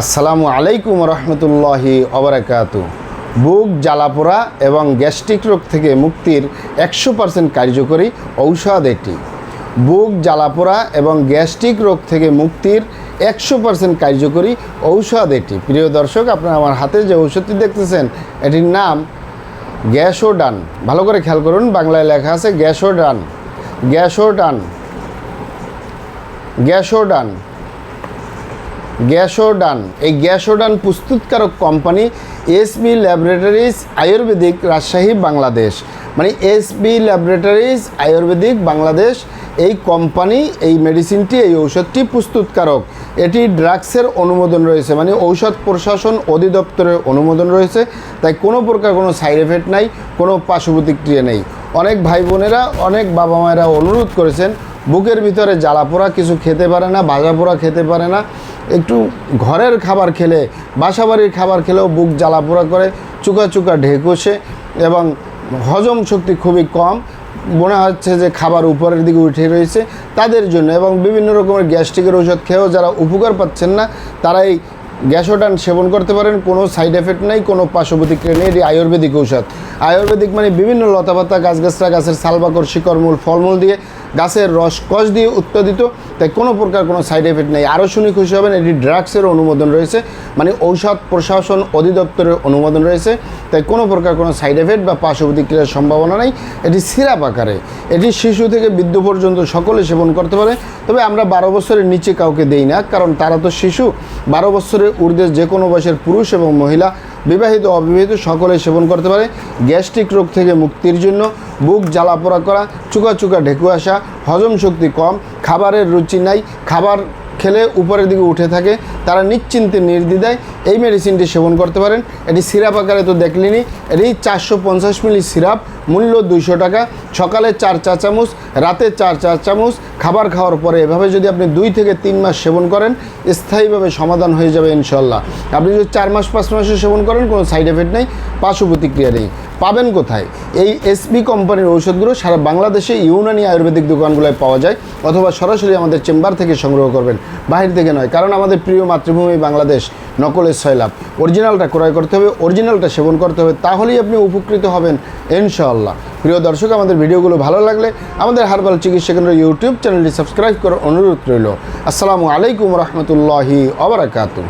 আসসালামু আলাইকুম রহমতুল্লাহি অবরাকাতু। বুক জ্বালাপোড়া এবং গ্যাস্ট্রিক রোগ থেকে মুক্তির একশো পার্সেন্ট কার্যকরী ঔষধ এটি। বুক জ্বালাপোড়া এবং গ্যাস্ট্রিক রোগ থেকে মুক্তির একশো পার্সেন্ট কার্যকরী ঔষধ এটি। প্রিয় দর্শক, আপনারা আমার হাতে যে ঔষধটি দেখতেছেন, এটির নাম গ্যাসোডান। ভালো করে খেয়াল করুন, বাংলায় লেখা আছে গ্যাসোডান। গ্যাসোডান। গ্যাসোডান। গ্যাসোডান। এই গ্যাসোডান প্রস্তুতকারক company SB laboratories Ayurvedic Rajshahi, Bangladesh. মানে এসবি ল্যাবরেটরিজ আয়ুর্বেদিক বাংলাদেশ, এই কোম্পানি এই মেডিসিনটি, এই ঔষধটি প্রস্তুতকারক। এটি ড্রাগসের অনুমোদন রয়েছে মানে ঔষধ প্রশাসন অধিদপ্তরের অনুমোদন রয়েছে। তাই কোনো প্রকার কোনো সাইড এফেক্ট নাই, কোনো পার্শ্ব প্রতিক্রিয়া নেই। অনেক ভাই বোনেরা, অনেক বাবা মায়েরা অনুরোধ করেছেন বুকের ভিতরে জ্বালা পোড়া কিছু খেতে পারে না ভাজা পোড়া খেতে পারে না। একটু ঘরের খাবার খেলে, বাসাবাড়ির খাবার খেলেও বুক জ্বালা পোড়া করে, চুকা চুকা ঢেকুসে এবং হজম শক্তি খুবই কম। মনে হচ্ছে যে খাবার উপরের দিকে উঠে রয়েছে। তাদের জন্য এবং বিভিন্ন রকমের গ্যাস্ট্রিকের ওষুধ খেয়েও যারা উপকার পাচ্ছেন না তারা এই গ্যাসোডান সেবন করতে পারেন, কোনো সাইড এফেক্ট নেই, কোনো পার্শ্ব প্রতিক্রিয়া নেই, এটি আয়ুর্বেদিক ঔষধ। আয়ুর্বেদিক মানে বিভিন্ন লতাপাতা গাছগাছরা গাছের শালবাকর শিকড়মূল ফলমূল দিয়ে গাছের রস, কষ দিয়ে উৎপাদিত, তাই কোনো প্রকার কোনো সাইড এফেক্ট নেই। আরও শুনে খুশি হবেন, এটি ড্রাগসের অনুমোদন রয়েছে মানে ঔষধ প্রশাসন অধিদপ্তরের অনুমোদন রয়েছে, তাই কোনো প্রকার কোনো সাইড এফেক্ট বা পার্শ্ব প্রতিক্রিয়ার সম্ভাবনা নেই। এটি সিরাপ আকারে। এটি শিশু থেকে বৃদ্ধ পর্যন্ত সকলে সেবন করতে পারে, তবে আমরা বারো বছরের নিচে কাউকে দেই না, কারণ তারা তো শিশু। বারো বছরের ঊর্ধ্বে যে কোনো বয়সের পুরুষ এবং মহিলা, বিবাহিত অবিবাহিত সকলে সেবন করতে পারে। গ্যাস্ট্রিক রোগ থেকে মুক্তির জন্য বুক জ্বালা জ্বালাপোড়া করা চুকা চুকা ঢেকু আসা, হজম শক্তি কম, খাবারের রুচি নাই, খাবার খেলে উপরের দিকে উঠে থাকে, তারা নিশ্চিন্তে নির্দ্বিধায় এই মেডিসিনটি সেবন করতে পারেন। এটি সিরাপ আকারে তো দেখলেনি এটি চারশো পঞ্চাশ মিলি সিরাপ, মূল্য দুইশো টাকা। সকালে চার চা চামচ, রাতে চার চার চামচ, খাবার খাওয়ার পরে এভাবে যদি আপনি দুই থেকে তিন মাস সেবন করেন, স্থায়ীভাবে সমাধান হয়ে যাবে ইনশাল্লাহ আপনি যদি চার মাস, পাঁচ মাসে সেবন করেন, কোনো সাইড এফেক্ট নেই, পার্শ্ব প্রতিক্রিয়া নেই। পাবেন কোথায়? এই এসবি কোম্পানির ঔষধগুলো সারা বাংলাদেশে ইউনানি আয়ুর্বেদিক দোকানগুলোয় পাওয়া যায় অথবা সরাসরি আমাদের চেম্বার থেকে সংগ্রহ করবেন। বাহির থেকে নয়, কারণ আমাদের প্রিয় মাতৃভূমি বাংলাদেশ, নকলের সয়লাভ অরিজিনালটা ক্রয় করতে হবে, অরিজিনালটা সেবন করতে হবে, তাহলেই আপনি উপকৃত হবেন, ইনশাআল্লাহ। প্রিয় দর্শক, আমাদের ভিডিওগুলো ভালো লাগলে আমাদের হারবাল চিকিৎসা কেন্দ্র ইউটিউব চ্যানেলটি সাবস্ক্রাইব করার অনুরোধ রইল। আসসালামু আলাইকুম রহমতুল্লাহি অবরাকাতু